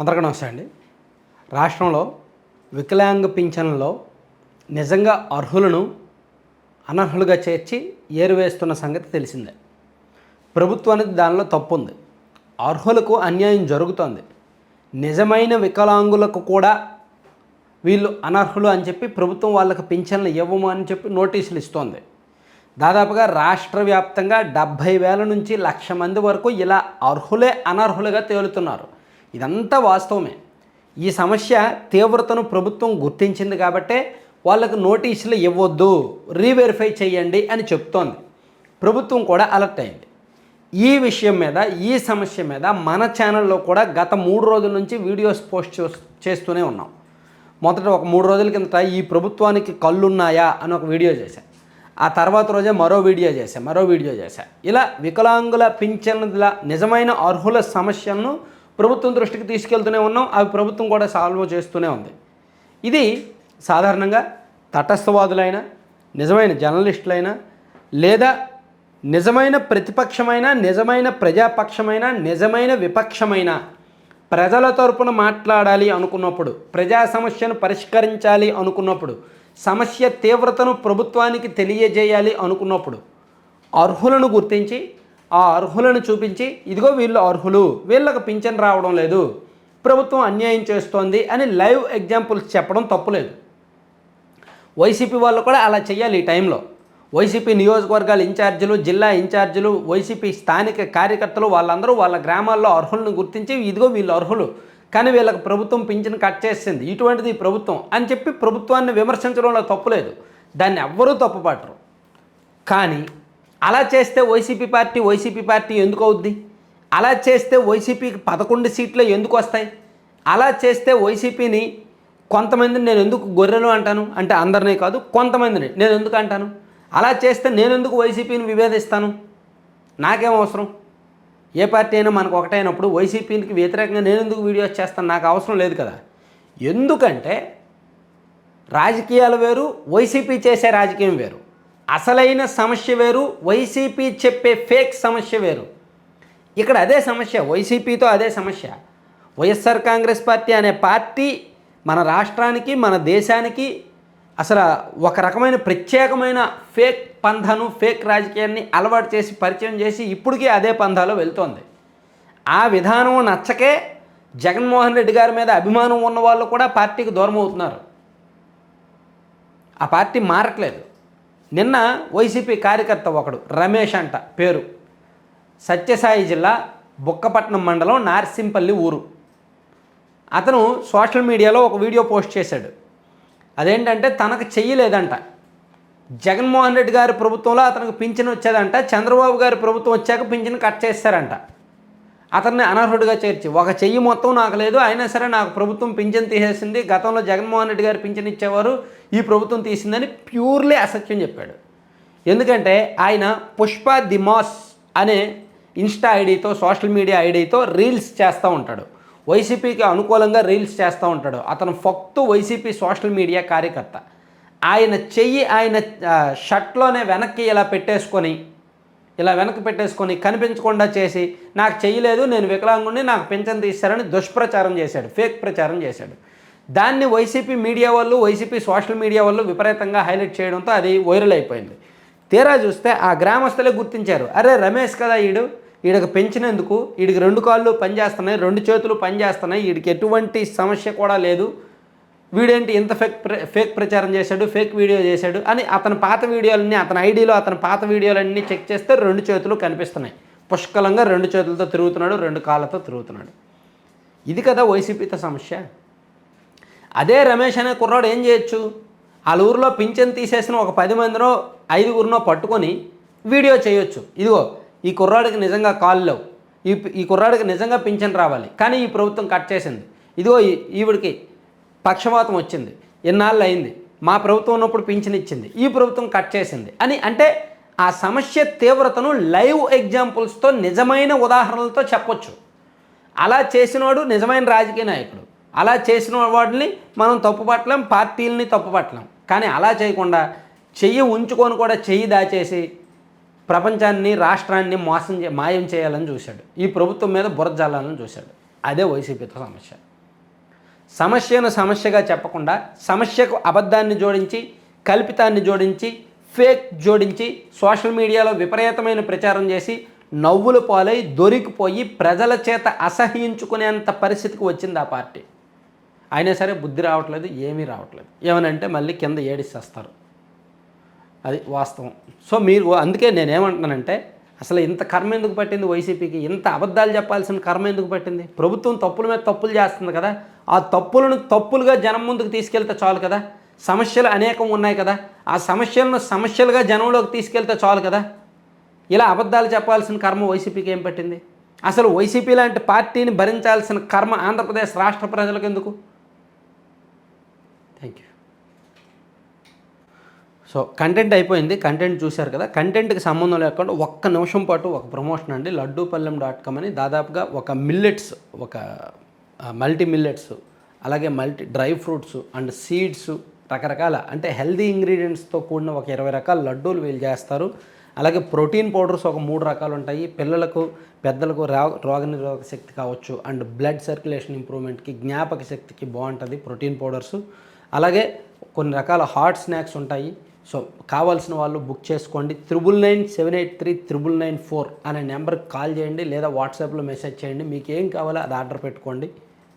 అందరికీ నమస్తే అండి. రాష్ట్రంలో వికలాంగ పింఛన్లలో నిజంగా అర్హులను అనర్హులుగా చేర్చి ఏరువేస్తున్న సంగతి తెలిసిందే. ప్రభుత్వానికి దానిలో తప్పు ఉంది అర్హులకు అన్యాయం జరుగుతోంది. నిజమైన వికలాంగులకు కూడా వీళ్ళు అనర్హులు అని చెప్పి ప్రభుత్వం వాళ్ళకి పింఛన్లు ఇవ్వము అని చెప్పి నోటీసులు ఇస్తోంది. దాదాపుగా రాష్ట్ర వ్యాప్తంగా డెబ్భై వేల నుంచి లక్ష మంది వరకు ఇలా అర్హులే అనర్హులుగా తేలుతున్నారు. ఇదంతా వాస్తవమే. ఈ సమస్య తీవ్రతను ప్రభుత్వం గుర్తించింది కాబట్టే వాళ్ళకు నోటీసులు ఇవ్వద్దు రీవెరిఫై చేయండి అని చెప్తోంది. ప్రభుత్వం కూడా అలర్ట్ అయింది. ఈ విషయం మీద ఈ సమస్య మీద మన ఛానల్లో కూడా గత మూడు రోజుల నుంచి వీడియోస్ పోస్ట్ చేస్తూనే ఉన్నాం. మొదట ఒక మూడు రోజుల కిందట ఈ ప్రభుత్వానికి కళ్ళున్నాయా అని ఒక వీడియో చేశా. ఆ తర్వాత రోజే మరో వీడియో చేశా మరో వీడియో చేశా. ఇలా వికలాంగుల పింఛన్ల నిజమైన అర్హుల సమస్యలను ప్రభుత్వం దృష్టికి తీసుకెళ్తూనే ఉన్నాం అవి ప్రభుత్వం కూడా సాల్వ్ చేస్తూనే ఉంది. ఇది సాధారణంగా తటస్థవాదులైన నిజమైన జర్నలిస్టులైనా లేదా నిజమైన ప్రతిపక్షమైన నిజమైన ప్రజాపక్షమైన నిజమైన విపక్షమైన ప్రజల తరపున మాట్లాడాలి అనుకున్నప్పుడు ప్రజా సమస్యను పరిష్కరించాలి అనుకున్నప్పుడు సమస్య తీవ్రతను ప్రభుత్వానికి తెలియజేయాలి అనుకున్నప్పుడు అర్హులను గుర్తించి ఆ అర్హులను చూపించి ఇదిగో వీళ్ళు అర్హులు వీళ్ళకి పింఛన్ రావడం లేదు ప్రభుత్వం అన్యాయం చేస్తోంది అని లైవ్ ఎగ్జాంపుల్స్ చెప్పడం తప్పులేదు వైసీపీ వాళ్ళు కూడా అలా చేయాలి ఈ టైంలో. వైసీపీ నియోజకవర్గాల ఇన్ఛార్జీలు జిల్లా ఇన్ఛార్జీలు వైసీపీ స్థానిక కార్యకర్తలు వాళ్ళందరూ వాళ్ళ గ్రామాల్లో అర్హులను గుర్తించి ఇదిగో వీళ్ళు అర్హులు కానీ వీళ్ళకి ప్రభుత్వం పింఛను కట్ చేసింది ఇటువంటిది ప్రభుత్వం అని చెప్పి ప్రభుత్వాన్ని విమర్శించడంలో తప్పులేదు దాన్ని ఎవ్వరూ తప్పుపట్టరు. కానీ అలా చేస్తే వైసీపీ పార్టీ వైసీపీ పార్టీ ఎందుకు అవుద్ది? అలా చేస్తే వైసీపీకి పదకొండు సీట్లు ఎందుకు వస్తాయి? అలా చేస్తే వైసీపీని కొంతమందిని నేను ఎందుకు గొర్రెలు అంటాను? అంటే అందరినీ కాదు కొంతమందిని నేను ఎందుకు అంటాను? అలా చేస్తే నేను ఎందుకు వైసీపీని విభేదిస్తాను? నాకేం అవసరం? ఏ పార్టీ అయినా మనకు ఒకటైనప్పుడు వైసీపీకి వ్యతిరేకంగా నేను ఎందుకు వీడియోస్ చేస్తాను? నాకు అవసరం లేదు కదా. ఎందుకంటే రాజకీయాలు వేరు వైసీపీ చేసే రాజకీయం వేరు. అసలైన సమస్య వేరు వైసీపీ చెప్పే ఫేక్ సమస్య వేరు. ఇక్కడ అదే సమస్య వైసీపీతో అదే సమస్య. వైఎస్ఆర్ కాంగ్రెస్ పార్టీ అనే పార్టీ మన రాష్ట్రానికి మన దేశానికి అసలు ఒక రకమైన ప్రత్యేకమైన ఫేక్ పంధను ఫేక్ రాజకీయాన్ని అలవాటు చేసి పరిచయం చేసి ఇప్పటికీ అదే పంధాలో వెళ్తోంది. ఆ విధానం నచ్చకే జగన్మోహన్ రెడ్డి గారి మీద అభిమానం ఉన్న వాళ్ళు కూడా పార్టీకి దూరం అవుతున్నారు. ఆ పార్టీ మారట్లేదు. నిన్న వైసీపీ కార్యకర్త ఒకడు రమేష్ అంట పేరు. సత్యసాయి జిల్లా బుక్కపట్నం మండలం నార్సింపల్లి ఊరు. అతను సోషల్ మీడియాలో ఒక వీడియో పోస్ట్ చేశాడు. అదేంటంటే తనకు చెయ్యలేదంట. జగన్మోహన్ రెడ్డి గారి ప్రభుత్వంలో అతనికి పింఛన్ వచ్చేదంట చంద్రబాబు గారి ప్రభుత్వం వచ్చాక పింఛన్ కట్ చేస్తారంట. అతన్ని అనర్హుడిగా చేర్చి ఒక చెయ్యి మొత్తం నాకు లేదు అయినా సరే నాకు ప్రభుత్వం పింఛన్ తీసేసింది. గతంలో జగన్మోహన్ రెడ్డి గారు పింఛన్ ఇచ్చేవారు ఈ ప్రభుత్వం తీసిందని ప్యూర్లీ అసత్యం చెప్పాడు. ఎందుకంటే ఆయన పుష్ప దిమాస్ అనే ఇన్స్టా ఐడితో సోషల్ మీడియా ఐడితో రీల్స్ చేస్తూ ఉంటాడు. వైసీపీకి అనుకూలంగా రీల్స్ చేస్తూ ఉంటాడు. అతను ఫక్తు వైసీపీ సోషల్ మీడియా కార్యకర్త. ఆయన చెయ్యి ఆయన షర్ట్లోనే వెనక్కి ఇలా పెట్టేసుకొని ఇలా వెనక్కి పెట్టేసుకొని కనిపించకుండా చేసి నాకు చేయలేదు నేను వికలాంగుడిని నాకు పింఛన్ తీశారని దుష్ప్రచారం చేశాడు ఫేక్ ప్రచారం చేశాడు. దాన్ని వైసీపీ మీడియా వాళ్ళు వైసీపీ సోషల్ మీడియా వాళ్ళు విపరీతంగా హైలైట్ చేయడంతో అది వైరల్ అయిపోయింది. తీరా చూస్తే ఆ గ్రామస్తులే గుర్తించారు. అరే రమేష్ కదా ఈడు వీడికి పెంచినందుకు వీడికి రెండు కాళ్ళు పనిచేస్తున్నాయి రెండు చేతులు పనిచేస్తున్నాయి వీడికి ఎటువంటి సమస్య కూడా లేదు. వీడేంటి ఇంత ఫేక్ ప్ర ఫేక్ ప్రచారం చేశాడు ఫేక్ వీడియో చేశాడు అని అతని పాత వీడియోలన్నీ అతని ఐడిలో అతని పాత వీడియోలన్నీ చెక్ చేస్తే రెండు చేతులు కనిపిస్తున్నాయి. పుష్కలంగా రెండు చేతులతో తిరుగుతున్నాడు రెండు కాళ్ళతో తిరుగుతున్నాడు. ఇది కదా వైసీపీతో సమస్య. అదే రమేష్ అనే కుర్రాడు ఏం చేయొచ్చు? వాళ్ళ ఊరిలో పింఛన్ తీసేసిన ఒక పది మందినో ఐదుగురినో పట్టుకొని వీడియో చేయొచ్చు. ఇదిగో ఈ కుర్రాడికి నిజంగా కాల్ లేవు. ఈ ఈ కుర్రాడికి నిజంగా పింఛన్ రావాలి. కానీ ఈ ప్రభుత్వం కట్ చేసింది. ఇదిగో ఈవిడికి పక్షవాతం వచ్చింది. ఎన్నాళ్ళు అయింది మా ప్రభుత్వం ఉన్నప్పుడు పింఛన్ ఇచ్చింది. ఈ ప్రభుత్వం కట్ చేసింది. అని అంటే ఆ సమస్య తీవ్రతను లైవ్ ఎగ్జాంపుల్స్తో నిజమైన ఉదాహరణలతో చెప్పొచ్చు. అలా చేసినవాడు నిజమైన రాజకీయ నాయకుడు. అలా చేసిన వాడిని మనం తప్పుపట్టలేం పార్టీలని తప్పుపట్టలేం. కానీ అలా చేయకుండా చెయ్యి ఉంచుకొని కూడా చెయ్యి దాచేసి ప్రపంచాన్ని రాష్ట్రాన్ని మోసం చే మాయం చేయాలని చూశాడు. ఈ ప్రభుత్వం మీద బురద జల్లాలని చూశాడు. అదే వైసీపీతో సమస్య. సమస్యను సమస్యగా చెప్పకుండా సమస్యకు అబద్ధాన్ని జోడించి కల్పితాన్ని జోడించి ఫేక్ జోడించి సోషల్ మీడియాలో విపరీతమైన ప్రచారం చేసి నవ్వులు పాలై దొరికిపోయి ప్రజల చేత అసహ్యించుకునేంత పరిస్థితికి వచ్చింది ఆ పార్టీ. అయినా సరే బుద్ధి రావట్లేదు ఏమీ రావట్లేదు. ఏమనంటే మళ్ళీ కింద ఏడిసేస్తారు. అది వాస్తవం. సో మీరు అందుకే నేనేమంటున్నానంటే అసలు ఇంత కర్మ ఎందుకు పట్టింది వైసీపీకి? ఇంత అబద్ధాలు చెప్పాల్సిన కర్మ ఎందుకు పట్టింది? ప్రభుత్వం తప్పుల మీద తప్పులు చేస్తుంది కదా. ఆ తప్పులను తప్పులుగా జనం ముందుకు తీసుకెళ్తే చాలు కదా. సమస్యలు అనేకం ఉన్నాయి కదా. ఆ సమస్యలను సమస్యలుగా జనంలోకి తీసుకెళ్తే చాలు కదా. ఇలా అబద్ధాలు చెప్పాల్సిన కర్మ వైసీపీకి ఏం పట్టింది? అసలు వైసీపీ లాంటి పార్టీని భరించాల్సిన కర్మ ఆంధ్రప్రదేశ్ రాష్ట్ర ప్రజలకు ఎందుకు? థ్యాంక్ యూ సో కంటెంట్ అయిపోయింది. కంటెంట్ చూశారు కదా. కంటెంట్కి సంబంధం లేకుండా ఒక్క నిమిషం పాటు ఒక ప్రమోషన్ అండి. లడ్డూపల్లెం డాట్ కామ్ అని దాదాపుగా ఒక మిల్లెట్స్ ఒక మల్టీ మిల్లెట్స్ అలాగే multi dry fruits and seeds రకరకాల అంటే హెల్దీ ఇంగ్రీడియంట్స్తో కూడిన ఒక ఇరవై రకాల లడ్డూలు వీళ్ళు చేస్తారు. అలాగే ప్రోటీన్ పౌడర్స్ ఒక మూడు రకాలు ఉంటాయి. పిల్లలకు పెద్దలకు రా రోగనిరోధక శక్తి కావచ్చు అండ్ బ్లడ్ సర్క్యులేషన్ ఇంప్రూవ్మెంట్కి జ్ఞాపక శక్తికి బాగుంటుంది ప్రోటీన్ పౌడర్స్ అలాగే కొన్ని రకాల హాట్ స్నాక్స్ ఉంటాయి. సో కావాల్సిన వాళ్ళు బుక్ చేసుకోండి. Triple nine seven eight three triple nine four అనే నెంబర్కి కాల్ చేయండి లేదా వాట్సాప్లో మెసేజ్ చేయండి. మీకు ఏం కావాలో అది ఆర్డర్ పెట్టుకోండి.